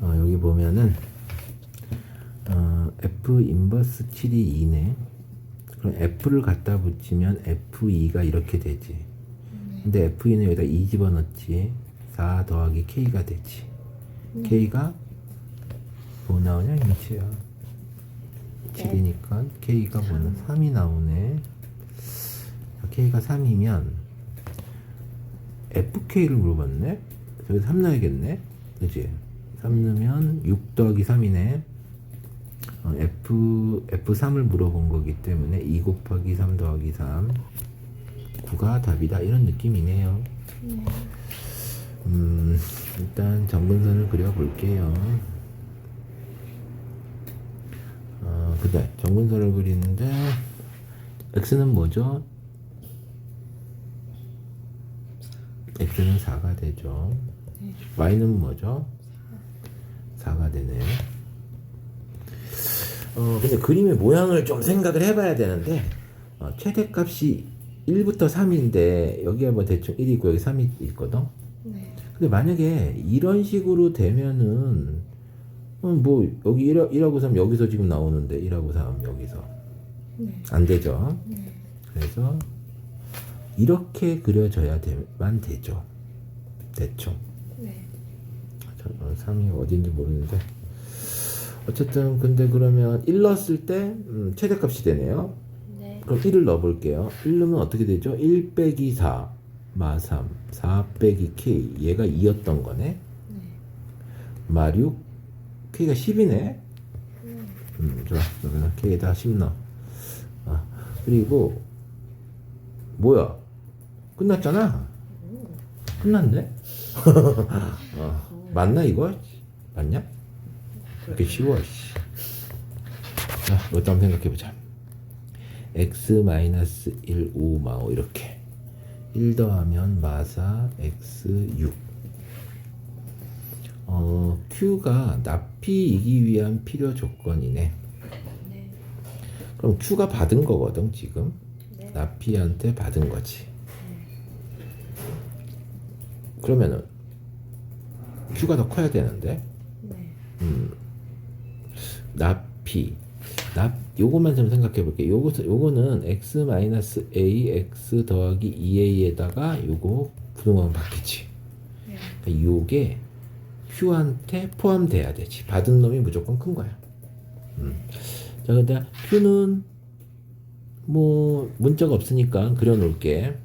어, 여기 보면은 어, F 인버스 7이 2네. 그럼 F를 갖다 붙이면 F2가 이렇게 되지. 근데 F2는 여기다 2 집어넣지. 4 더하기 K가 되지. K가 뭐 나오냐? 인치야. 7이니까 K가 뭐는 3이 나오네. K가 3이면 FK를 물어봤네. 저기 3 넣어야겠네. 그지? 3 넣으면 6 더하기 3이네. 어, F, F3을 물어본 거기 때문에 2 곱하기 3 더하기 3. 9가 답이다. 이런 느낌이네요. 음, 일단 정근선을 그려볼게요. 어, 근데 정근선을 그리는데 x는 뭐죠? x는 4가 되죠. y는 뭐죠? 4가 되네요. 어, 근데 그림의 모양을 좀 생각을 해봐야 되는데 어, 최대값이 1부터 3인데 여기에 뭐 대충 1이 있고 여기 3이 있거든. 네. 근데 만약에 이런 식으로 되면은 어, 뭐 여기 1하, 1하고 3 여기서 지금 나오는데 1하고 3 여기서 네. 안 되죠. 네. 그래서 이렇게 그려져야만 되죠. 대충. 네. 저, 어, 3이 어딘지 모르는데 어쨌든 근데 그러면 1 넣었을 때 음, 최대값이 되네요. 네. 그럼 1을 넣어볼게요. 1 넣으면 어떻게 되죠? 1 빼기 4 마 3, 4 빼기 k 얘가 2였던 거네. 네. 마 6, k가 10이네. 음, 좋아. 그러면 k에다 10 넣어. 아, 그리고 뭐야? 끝났잖아. 끝났네. 어, 맞나 이거? 맞냐? 이렇게 쉬워. 씨. 자, 이것도 한번 생각해 보자. x 마이너스 1, 5, 마5 이렇게 1 더하면 마사 x 6 어, q가 납피이기 위한 필요 조건이네. 네. 그럼 q가 받은 거거든 지금 네. 납피한테 받은 거지. 그러면은 q가 더 커야 되는데 네. 납피 납 요거만 좀 생각해 볼게. 요거 요거는 x 마이너스 a x 더하기 2a에다가 요거 부등호만 바뀌지. 네. 그러니까 요게 q한테 포함돼야 되지. 받은 놈이 무조건 큰 거야. 음. 자, 근데 q는 뭐 문자가 없으니까 그려 놓을게.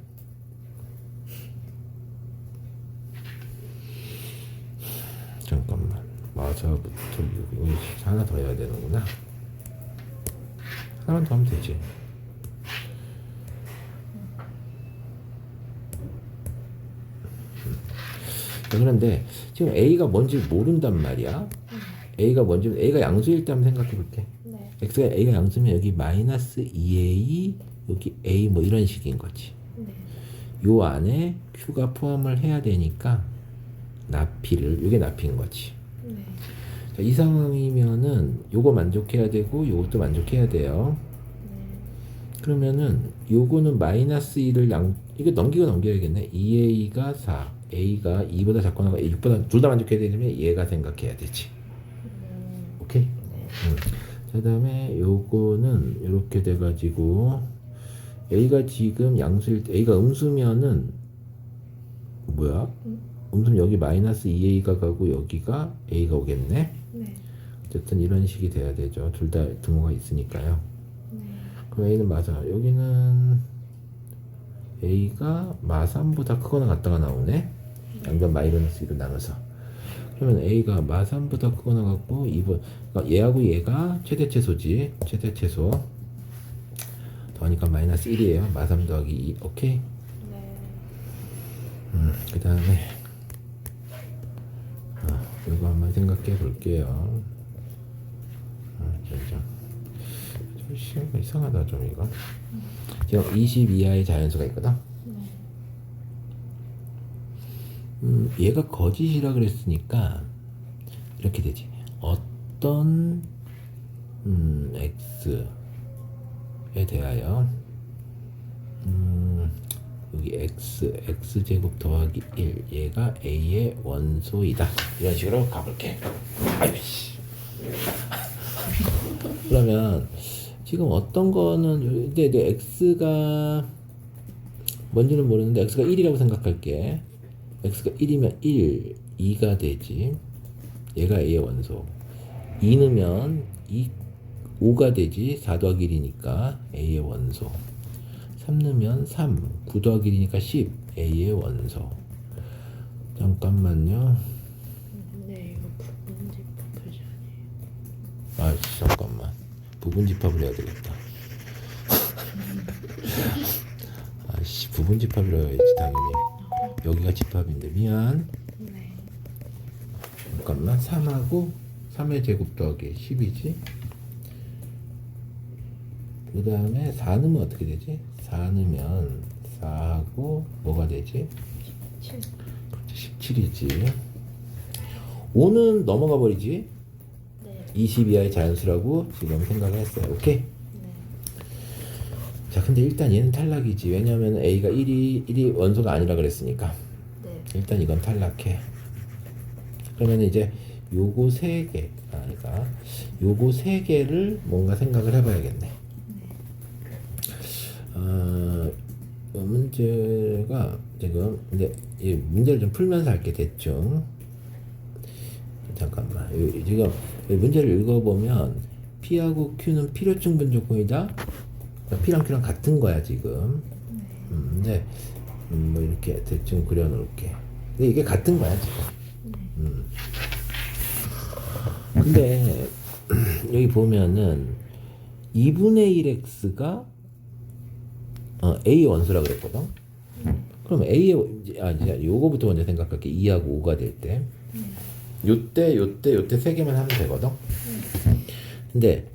잠깐만. 마사부터 하나 더 해야 되는구나. 하나만 더 하면 되지. 자, 그런데 지금 A가 뭔지 모른단 말이야. A가 뭔지 A가 양수일 때 한번 생각해 볼게. 네. X가 A가 양수면 여기 마이너스 2A 여기 A 뭐 이런 식인 거지. 네. 요 안에 Q가 포함을 해야 되니까 납피를 요게 납피인 거지. 네. 자, 이 상황이면은 요거 만족해야 되고 요것도 만족해야 돼요. 네. 그러면은 요거는 마이너스 2를 양 이거 넘기고 넘겨야겠네. 2a가 4, a가 2보다 작거나 6보다 둘 다 만족해야 되려면 얘가 생각해야 되지. 음. 오케이. 네. 음. 그다음에 요거는 이렇게 돼가지고 a가 지금 양수일 때 a가 음수면은 뭐야? 음 수면 여기 마이너스 2a가 가고 여기가 a가 오겠네. 네. 어쨌든 이런 식이 돼야 되죠. 둘 다 등호가 있으니까요. 네. 그럼 A는 마사. 여기는 A가 마3보다 크거나 같다가 나오네. 양변 마이너스 1로 나눠서. 그러면 A가 마3보다 크거나 같고 2번 그러니까 얘하고 얘가 최대 최소지. 최대 최소. 더하니까 마이너스 1이에요. 마3 더하기 2. 오케이. 네. 음, 그 다음에 어, 이거 한번 생각해 볼게요. 어, 진짜. 좀 시간 이상하다 좀 이거. 지금 20 이하의 자연수가 있거든. 네. 음, 얘가 거짓이라 그랬으니까 이렇게 되지. 어떤 음, x에 대하여 음, 여기 x x 제곱 더하기 1 얘가 a의 원소이다. 이런 식으로 가볼게. 아이씨. 그러면 지금 어떤 거는 근데 내 x가 뭔지는 모르는데 x가 1이라고 생각할게. x가 1이면 1, 2가 되지. 얘가 a의 원소. 2 넣으면 2, 5가 되지. 4 더하기 1이니까 a의 원소. 3 넣으면 3, 9 더하기 1이니까 10, a의 원소. 잠깐만요. 네, 이거 부분 집합 표시 아니에요. 아, 잠깐만. 부분 집합을 해야 되겠다. 아씨, 부분 집합이라 해야지, 당연히. 여기가 집합인데, 미안. 네. 잠깐만. 3하고 3의 제곱 더하기 10이지. 그 다음에 4 넣으면 어떻게 되지? 4 넣으면 4하고 뭐가 되지? 7. 17이지. 5는 넘어가 버리지. 네. 20 이하의 자연수라고 지금 생각을 했어요. 오케이? 네. 자, 근데 일단 얘는 탈락이지. 왜냐면 A가 1이, 1이 원소가 아니라 그랬으니까. 네. 일단 이건 탈락해. 그러면 이제 요거 세 개, 아, 그러니까 요거 세 개를 뭔가 생각을 해봐야겠네. 어, 이 문제가 지금 이제 이 문제를 좀 풀면서 할게 대충. 잠깐만. 요- 지금 이 문제를 읽어보면 P하고 Q는 필요충 분조건이다. P랑 Q랑 같은 거야 지금. 음, 근데 음, 뭐 이렇게 대충 그려놓을게. 근데 이게 같은 거야 지금. 음. 근데 여기 보면은 2분의 1x가 어, a 원소라 그랬거든. 그럼 a의 이제- 아 이제 요거부터 먼저 생각할게. 2하고 5가 될 때. 요때 요때 요때 세 개만 하면 되거든. 근데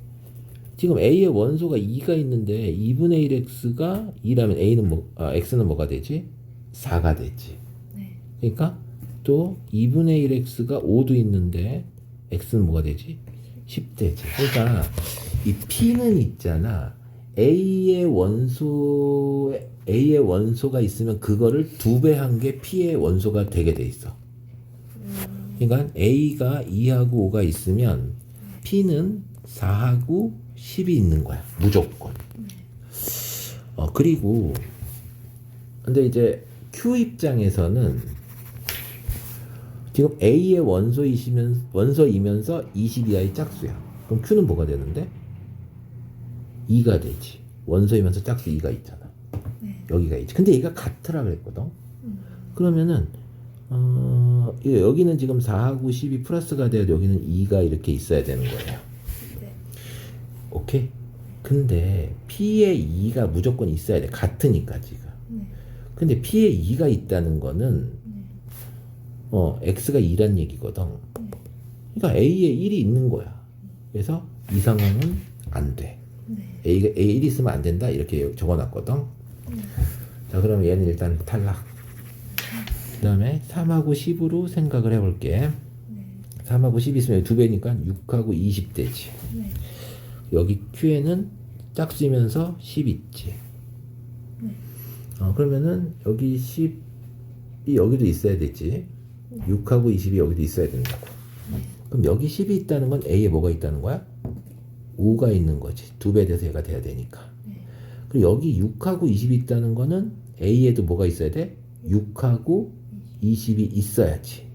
지금 a의 원소가 2가 있는데 2분의 1x가 2라면 a는 뭐 아, x는 뭐가 되지? 4가 되지. 네. 그러니까 또 2분의 1x가 5도 있는데 x는 뭐가 되지? 10 되지. 그러니까 이 p는 있잖아. A의 원소 a의 원소가 있으면 그거를 두 배 한 게 p의 원소가 되게 돼 있어. 그러니까 a가 2하고 5가 있으면 p는 4하고 10이 있는 거야. 무조건. 어 그리고 근데 이제 q 입장에서는 지금 A의 원소이시면 원소이면서 20 이하의 짝수야. 그럼 Q는 뭐가 되는데? 2가 되지. 원소이면서 짝수 2가 있잖아. 네. 여기가 있지. 근데 얘가 같으라 그랬거든. 그러면은 어 여기는 지금 4하고 10이 플러스가 돼야 여기는 2가 이렇게 있어야 되는 거예요. 네. 오케이? 근데 P에 2가 무조건 있어야 돼. 같으니까 지금. 네. 근데 P에 2가 있다는 거는 어 X가 2란 얘기거든. 그러니까 A에 1이 있는 거야. 그래서 이 상황은 안 돼. 네. A가 A 1이 있으면 안 된다 이렇게 적어놨거든. 자 그럼 얘는 일단 탈락. 그 다음에 3하고 10으로 생각을 해볼게. 3하고 10 있으면 두 배니까 6하고 20 되지. 네. 여기 Q에는 짝수이면서 10 있지. 어, 그러면은 여기 10이 여기도 있어야 되지. 6하고 20이 여기도 있어야 된다고. 그럼 여기 10이 있다는 건 A에 뭐가 있다는 거야? 5가 있는 거지. 두 배 돼서 얘가 돼야 되니까. 그리고 여기 6하고 20이 있다는 거는 A에도 뭐가 있어야 돼? 6하고 20이 있어야지.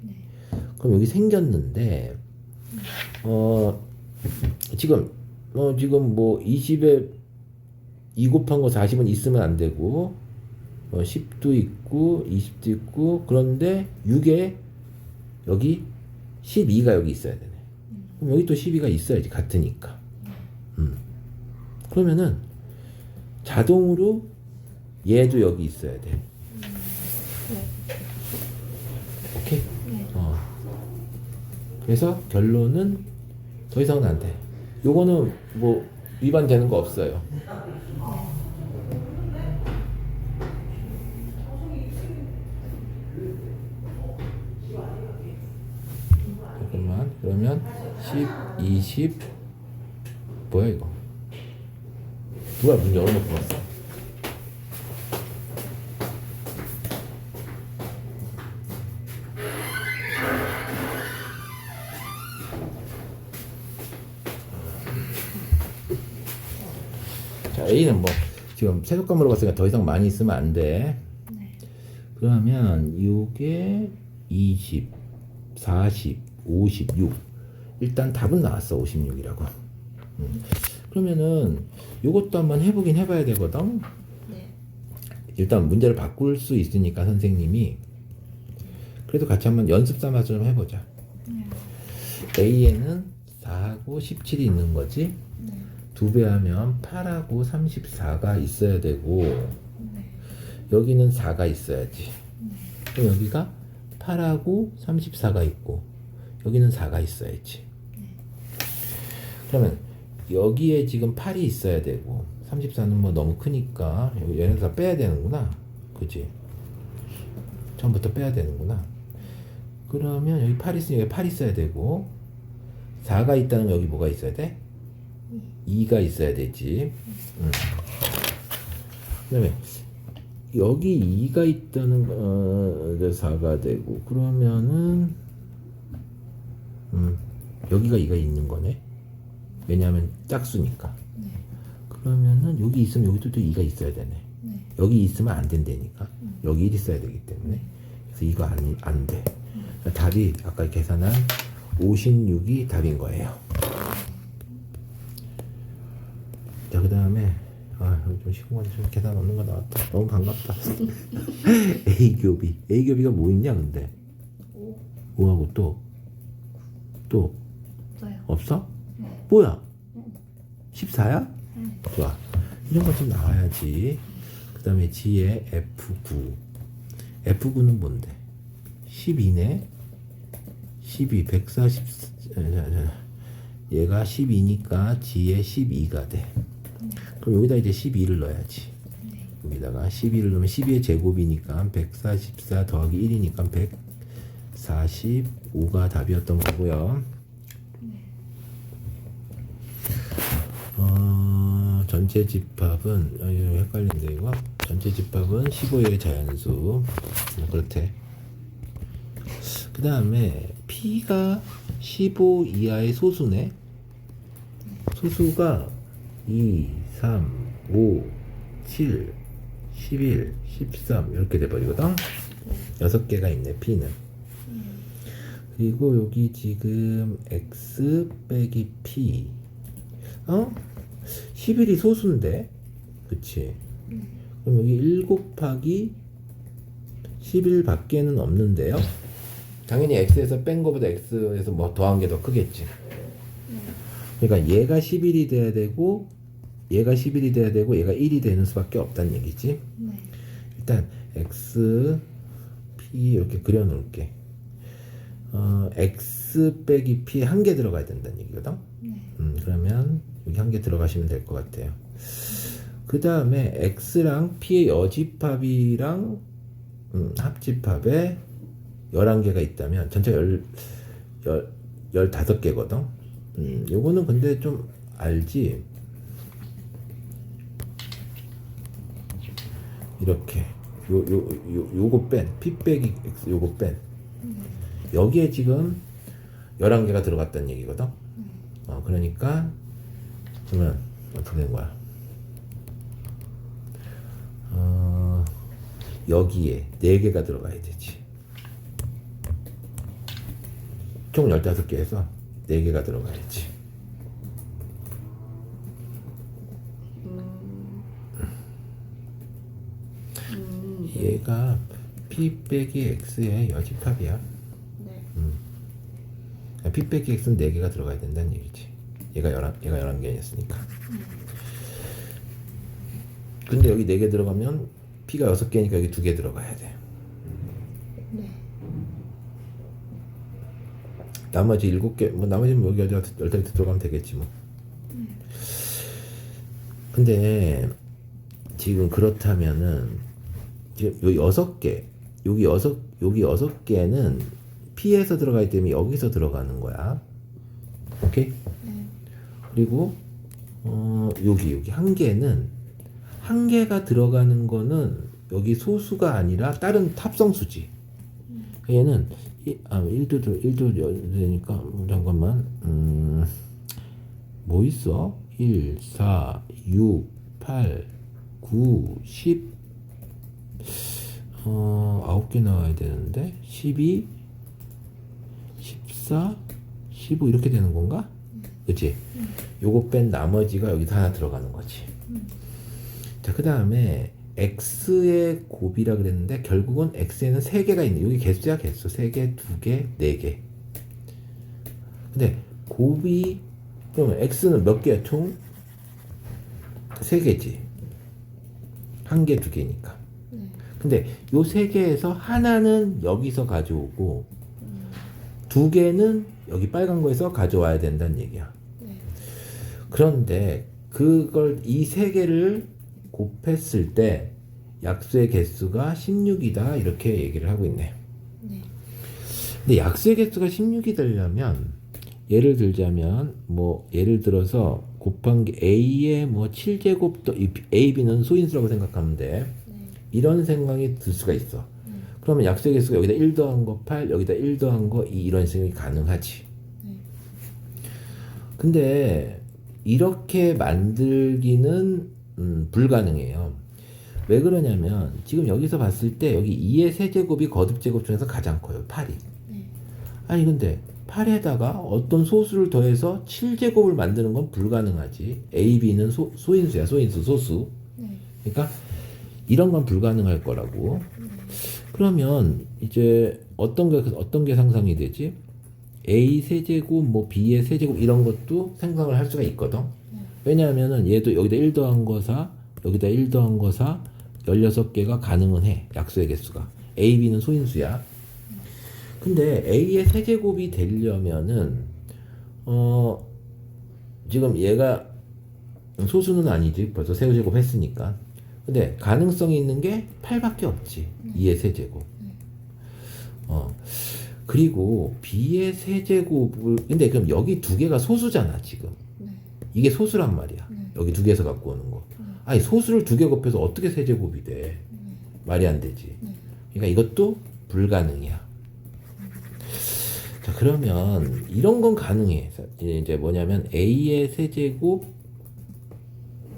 그럼 여기 생겼는데, 어, 지금, 어, 지금 뭐 20에 2 곱한 거 40은 있으면 안 되고, 어, 10도 있고, 20도 있고, 그런데 6에 여기 12가 여기 있어야 되네. 그럼 여기 또 12가 있어야지. 같으니까. 음. 그러면은 자동으로 얘도 여기 있어야 돼. 오케이? 어. 그래서 결론은 더 이상은 안 돼. 요거는 뭐 위반되는 거 없어요. 잠깐만. 그러면 10, 20 뭐야 이거? 누가 문 열어놓고 갔어? 자 A는 뭐 지금 세속감으로 봤으니까 더 이상 많이 있으면 안 돼. 네. 그러면 이게 20, 40, 56. 일단 답은 나왔어 56이라고. 음. 그러면은 요것도 한번 해보긴 해봐야 되거든. 네. 일단 문제를 바꿀 수 있으니까 선생님이 그래도 같이 한번 연습 삼아서 좀 해보자. 네. A에는 4하고 17이 있는 거지. 네. 두배 하면 8하고 34가 있어야 되고 네. 여기는 4가 있어야지. 네. 그럼 여기가 8하고 34가 있고 여기는 4가 있어야지. 그러면 여기에 지금 8이 있어야 되고 34는 뭐 너무 크니까 얘네들 다 빼야 되는구나. 그지? 처음부터 빼야 되는구나. 그러면 여기 8 있으니 여기 8 있어야 되고 4가 있다는 건 여기 뭐가 있어야 돼? 2가 있어야 되지. 음. 그다음에 여기 2가 있다는 어, 이제 4가 되고 그러면은 음, 여기가 2가 있는 거네. 왜냐하면 짝수니까. 네. 그러면은 여기 있으면 여기도 또 2가 있어야 되네. 네. 여기 있으면 안 된다니까. 여기 1 있어야 되기 때문에. 그래서 이거 안, 안 돼. 그러니까 답이 아까 계산한 56이 답인 거예요. 자, 그 다음에, 아, 좀 시공간 좀 계산 없는 거 나왔다. 너무 반갑다. A교비. A교비가 뭐 있냐, 근데? 오. 5하고 또, 또, 없어요. 없어? 네. 뭐야? 14야? 네. 좋아. 이런 거 좀 나와야지. 그 다음에 G의 F9. F9는 뭔데? 12네? 12, 140, 자, 자, 자. 얘가 12니까 G의 12가 돼. 그럼 여기다 이제 12를 넣어야지. 네. 여기다가 12를 넣으면 12의 제곱이니까 144 더하기 1이니까 145가 답이었던 거고요. 어, 전체 집합은 아, 이거 헷갈린데 이거 전체 집합은 15의 자연수 뭐 그렇대. 그 다음에 P가 15 이하의 소수네. 소수가 2, 3, 5, 7, 11, 13 이렇게 돼버리거든. 여섯 개가 있네 P는. 그리고 여기 지금 X 빼기 P 어? 11이 소수인데 그치 그럼 여기 1 곱하기 11 밖에는 없는데요 당연히 X에서 뺀 거보다 X에서 뭐 더한 게 더 크겠지 그러니까 얘가 11이 돼야 되고 얘가 11이 돼야 되고 얘가 1이 되는 수밖에 없다는 얘기지 네. 일단 x p 이렇게 그려 놓을게. 어, x 빼기 p 한 개 들어가야 된다는 얘기거든. 네. 음, 그러면 한 개 들어가시면 될 것 같아요. 그 다음에 x랑 p의 여집합이랑 음, 합집합에 11개가 있다면 전체 열, 열, 15개거든. 음, 요거는 근데 좀 알지? 이렇게 요 요 요 요거 뺀 p 빼기 x 요거 뺀 여기에 지금 11개가 들어갔다는 얘기거든. 어, 그러니까 그러면 어떻게 된 거야? 어, 여기에 4개가 들어가야 되지. 총 15개에서 4개가 들어가야지. 얘가 p 빼기 x의 여집합이야. 네. p 빼기 x는 4개가 들어가야 된다는 얘기지. 얘가 11, 얘가 11개였으니까. 근데 여기 4개 들어가면 p가 6개니까 여기 2개 들어가야 돼. 네. 나머지 7개, 뭐 나머지는 여기 어디 10개 들어가면 되겠지 뭐. 근데 지금 그렇다면은 지금 요 6개, 여기 6 여기 6개는 p에서 들어가기 때문에 여기서 들어가는 거야. 오케이? 네. 그리고 어, 여기 여기 한 개는 한 개가 들어가는 거는 여기 소수가 아니라 다른 합성수지. 얘는 이, 아 1도 1도 되니까 잠깐만 음, 뭐 있어? 1, 4, 6, 8, 9, 10, 어, 9개 나와야 되는데, 12, 14, 15 이렇게 되는 건가? 그치? 요거 뺀 나머지가 여기서 하나 들어가는 거지. 자, 그 다음에 x의 곱이라 그랬는데 결국은 x에는 세 개가 있네. 여기 개수야 개수. 세 개, 두 개, 네 개. 근데 곱이 그러면 x는 몇 개야 총? 세 개지. 한 개, 두 개니까. 네. 근데 요 세 개에서 하나는 여기서 가져오고 두 개는 여기 빨간 거에서 가져와야 된다는 얘기야. 네. 그런데 그걸 이 세 개를 곱했을 때 약수의 개수가 16이다 이렇게 얘기를 하고 있네. 네. 근데 약수의 개수가 16이 되려면 예를 들자면 뭐 예를 들어서 곱한 게 a의 뭐 7제곱 더 a, b는 소인수라고 생각하면 돼. 네. 이런 생각이 들 수가 있어. 네. 그러면 약수의 개수가 여기다 1 더한 거 8, 여기다 1 더한 거 2 이런 생각이 가능하지. 네. 근데 이렇게 만들기는 음, 불가능해요. 왜 그러냐면 지금 여기서 봤을 때 여기 2의 세제곱이 거듭 제곱 중에서 가장 커요. 8이. 네. 아니 근데 8에다가 어떤 소수를 더해서 7제곱을 만드는 건 불가능하지. A, B는 소, 소인수야. 소인수, 소수. 네. 그러니까 이런 건 불가능할 거라고. 그러면 이제 어떤 게 어떤 게 상상이 되지? A 세제곱, 뭐 B의 세제곱 이런 것도 생각을 할 수가 있거든. 왜냐하면은 얘도 여기다 1 더한 거 4, 여기다 1 더한 거 4, 16개가 가능은 해. 약수의 개수가. A, B는 소인수야. 근데 A의 세제곱이 되려면은 어 지금 얘가 소수는 아니지. 벌써 세제곱 했으니까. 근데 가능성이 있는 게 8밖에 없지. 2의 세제곱. 어. 그리고 B의 세제곱을 근데 그럼 여기 두 개가 소수잖아, 지금. 네. 이게 소수란 말이야. 네. 여기 두 개에서 갖고 오는 거. 아니, 소수를 두 개 곱해서 어떻게 세제곱이 돼? 말이 안 되지. 네. 그러니까 이것도 불가능이야. 자, 그러면 이런 건 가능해. 이제 뭐냐면 A의 세제곱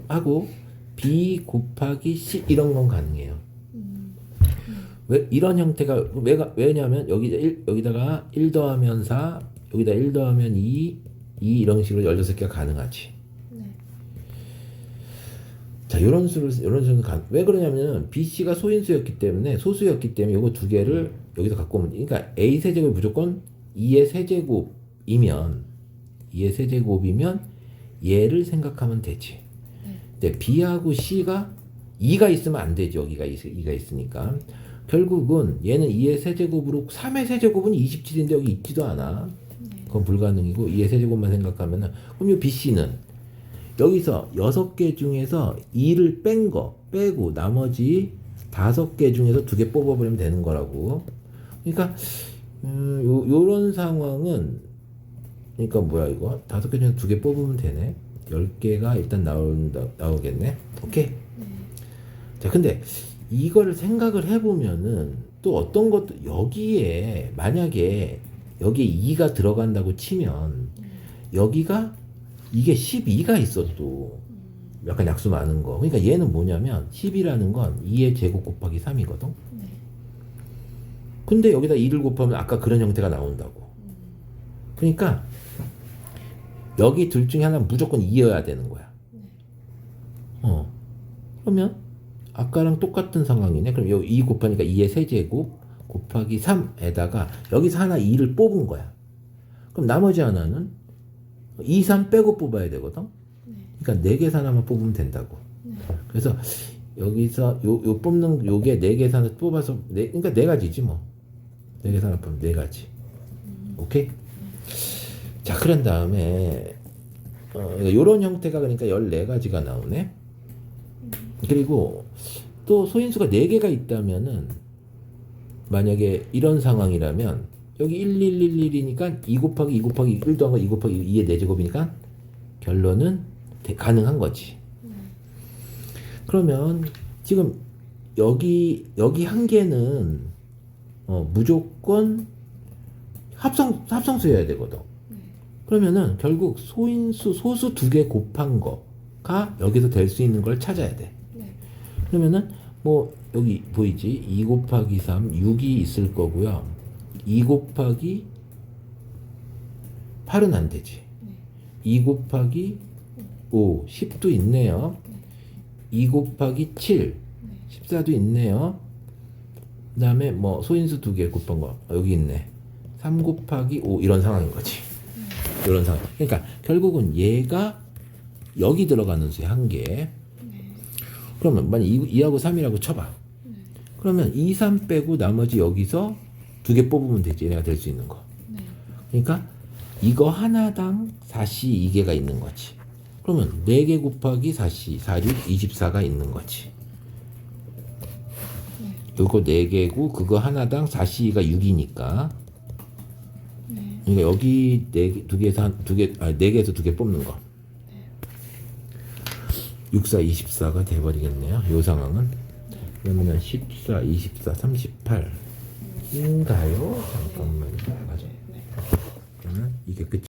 하고 B 곱하기 C 이런 건 가능해요. 음. 왜 이런 형태가 왜가 왜냐면 여기 일 여기다가 1 더하면 4, 여기다 1 더하면 2, 2 이런 식으로 16개가 가능하지. 네. 자, 요런 수를 요런 수는 가, 왜 그러냐면은 B, C가 소인수였기 때문에 소수였기 때문에 요거 두 개를 여기서 갖고 오면 그러니까 A 세제곱이 무조건 2의 세제곱이면 2의 세제곱이면 얘를 생각하면 되지. 근데 B하고 C가 2가 있으면 안 되죠. 여기가 2가 있으니까. 결국은 얘는 2의 세제곱으로 3의 세제곱은 27인데 여기 있지도 않아. 그건 불가능이고 2의 세제곱만 생각하면은 그럼 이 BC는 여기서 6개 중에서 2를 뺀 거 빼고 나머지 5개 중에서 2개 뽑아버리면 되는 거라고. 그러니까 음, 요, 요런 상황은 그러니까 뭐야 이거 다섯 개 중에 두 개 뽑으면 되네. 열 개가 일단 나온다 나오겠네. 오케이. 자, 근데 이거를 생각을 해보면은 또 어떤 것도 여기에 만약에 여기에 2가 들어간다고 치면 여기가 이게 12가 있어도 약간 약수 많은 거. 그러니까 얘는 뭐냐면 10이라는 건 2의 제곱 곱하기 3이거든. 네. 근데 여기다 2를 곱하면 아까 그런 형태가 나온다고. 그러니까 여기 둘 중에 하나는 무조건 2여야 되는 거야. 어. 그러면 아까랑 똑같은 상황이네. 그럼 여기 2 곱하니까 2의 세제곱 곱하기 3에다가 여기서 하나 2를 뽑은 거야. 그럼 나머지 하나는 2, 3 빼고 뽑아야 되거든. 그러니까 4개 하나만 뽑으면 된다고. 그래서 여기서 요, 요 뽑는 요게 4개 하나 뽑아서 네, 그러니까 네 가지지 뭐. 4개 하나 뽑으면 네 가지. 오케이? 자, 그런 다음에 어, 요런 형태가 그러니까 14가지가 나오네. 그리고 또 소인수가 4개가 있다면은 만약에 이런 상황이라면 여기 1, 1, 1, 1이니까 2 곱하기 2 곱하기 1 더한 거2 곱하기 2의 4제곱이니까 결론은 대- 가능한 거지. 그러면 지금 여기 여기 한 개는 어, 무조건 합성 합성수여야 되거든. 그러면은 결국 소인수 소수 두 개 곱한 거 여기서 될 수 있는 걸 찾아야 돼. 네. 그러면은 뭐 여기 보이지? 2 곱하기 3 6이 있을 거고요. 2 곱하기 8은 안 되지. 2 곱하기 5 10도 있네요. 2 곱하기 7 14도 있네요. 그 다음에 뭐 소인수 두 개 곱한 거 여기 있네. 3 곱하기 5 이런 상황인 거지. 이런 상황. 그러니까 결국은 얘가 여기 들어가는 수의 한 개. 그러면 만약 2, 하고 3이라고 쳐봐. 그러면 2, 3 빼고 나머지 여기서 두 개 뽑으면 되지. 얘네가 될 수 있는 거. 네. 그러니까 이거 하나당 4시 2개가 있는 거지. 그러면 4개 곱하기 4시 4, 6, 24가 있는 거지. 이거 4개고 그거 하나당 4시가 6이니까 네. 그러니까 여기 네두 개에서 한, 두 개, 아니 네 개에서 두개 뽑는 거. 64, 24가 돼버리겠네요. 이 상황은. 그러면은 14, 24, 38인가요? 잠깐만요. 맞아. 네. 그러면 이게 끝.